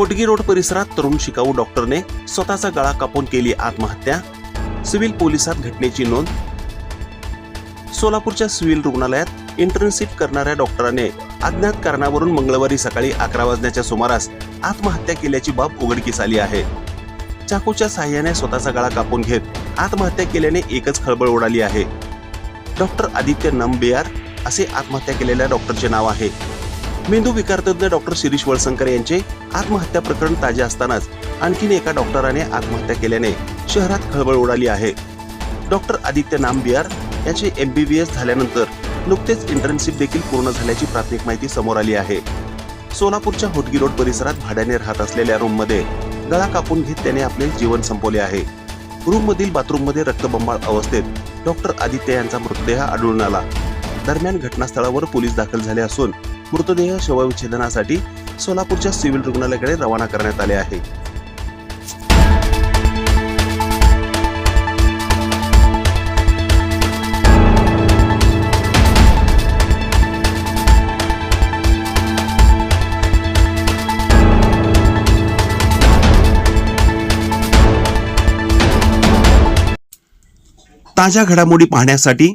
Hotgi road परिसरात तरुण शिकाऊ डॉक्टरने स्वतःचा गळा कापून केली आत्महत्या. सिव्हिल पोलिसात घटनेची नोंद. सोलापूरच्या सिव्हिल रुग्णालयात इंटर्नशिप करणाऱ्या डॉक्टराने अज्ञात कारणावरून मंगळवारी सकाळी अकरा वाजण्याच्या सुमारास आत्महत्या केल्याची बाब उघडकीस आली आहे. चाकूच्या सहाय्याने स्वतःचा गळा कापून घेत आत्महत्या केल्याने एकच खळबळ उडाली आहे. डॉक्टर आदित्य नंबियार असे आत्महत्या केलेल्या डॉक्टरचे नाव आहे. मेंदू विकारतज्ञ डॉक्टर शिरीष वळसंकर यांचे आत्महत्या प्रकरण ताजे असतानाच आणखीन एका डॉक्टराने आत्महत्या केल्याने शहरात खळबळ उडाली आहे. डॉक्टर आदित्य नामबियार याचे एमबीबीएस झाल्यानंतर नुकतेच इंटर्नशिप देखील पूर्ण झाल्याची प्राथमिक माहिती समोर आली आहे. सोलापूरच्या होटगी रोड परिसरात भाड्याने राहत असलेल्या रूममध्ये गळा कापून घेत त्याने आपले जीवन संपवले आहे. रूममधील बाथरूममध्ये रक्तबंबाळ अवस्थेत डॉक्टर आदित्य यांचा मृतदेह आढळून आला. दरम्यान घटनास्थळावर पोलीस दाखल झाले असून मृतदेह शवविच्छेदनासाठी सोलापूरच्या सिव्हिल रुग्णालयाकडे रवाना करण्यात आले आहे. ताज्या घडामोडी पाहण्यासाठी